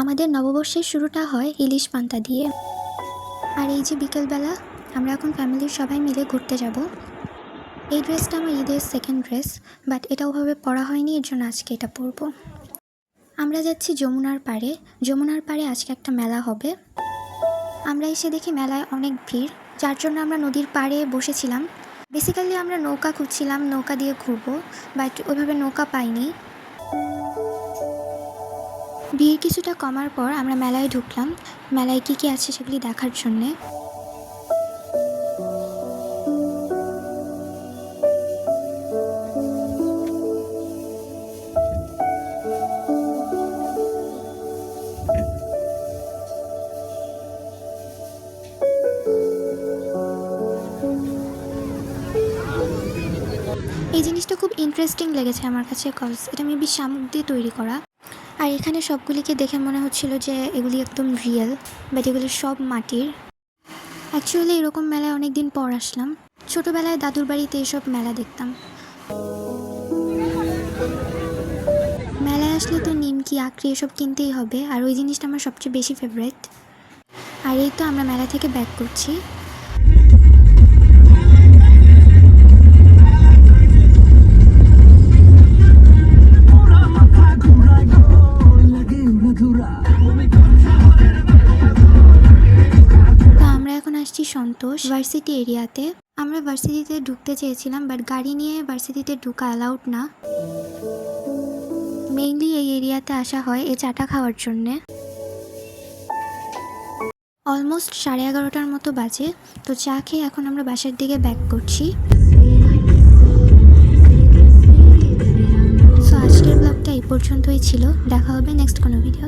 আমাদের নববর্ষের শুরুটা হয় ইলিশ পান্তা দিয়ে। আর এই যে বিকেলবেলা, আমরা এখন ফ্যামিলির সবাই মিলে ঘুরতে যাব। এই ড্রেসটা আমার ঈদের সেকেন্ড ড্রেস বাট এটা ওভাবে পরা হয়নি, এর জন্য আজকে এটা পরবো। আমরা যাচ্ছি যমুনার পাড়ে। যমুনার পাড়ে আজকে একটা মেলা হবে। আমরা এসে দেখি মেলায় অনেক ভিড়, যার জন্য আমরা নদীর পাড়ে বসেছিলাম। বেসিক্যালি আমরা নৌকা খুঁজছিলাম, নৌকা দিয়ে ঘুরবো বাট ওইভাবে নৌকা পাইনি। ভিড় কিছুটা কমার পর আমরা মেলায় ঢুকলাম। মেলায় কী কী আছে সেগুলি দেখার জন্যে। এই জিনিসটা খুব ইন্টারেস্টিং লেগেছে আমার কাছে কজ এটা মেবি শামুক দিয়ে তৈরি করা। আর এখানে সবগুলিকে দেখে মনে হচ্ছিল যে এগুলি একদম রিয়েল বাট এগুলি সব মাটির। অ্যাকচুয়ালি এরকম মেলায় অনেক দিন পর আসলাম। ছোটোবেলায় দাদুর বাড়িতে এসব মেলা দেখতাম। মেলায় আসলে তো নিমকি আঁকড়ি এসব কিনতেই হবে, আর ওই জিনিসটা আমার সবচেয়ে বেশি ফেভারিট আর এই তো আমরা মেলা থেকে ব্যাক করছি। আসছি সন্তোষ। ভার্সিটি এরিয়াতে আমরা ভার্সিটিতে ঢুকতে চেয়েছিলাম বাট গাড়ি নিয়ে ভার্সিটিতে ঢুকা অ্যালাউড না। মেইনলি এই এরিয়াতে আসা হয় এই চাটা খাওয়ার জন্যে। অলমোস্ট সাড়ে এগারোটার মতো বাজে। তো চা খেয়ে এখন আমরা বাসার দিকে ব্যাক করছি। সো আজকের ব্লগটা এই পর্যন্তই ছিল। দেখা হবে নেক্সট কোনো ভিডিও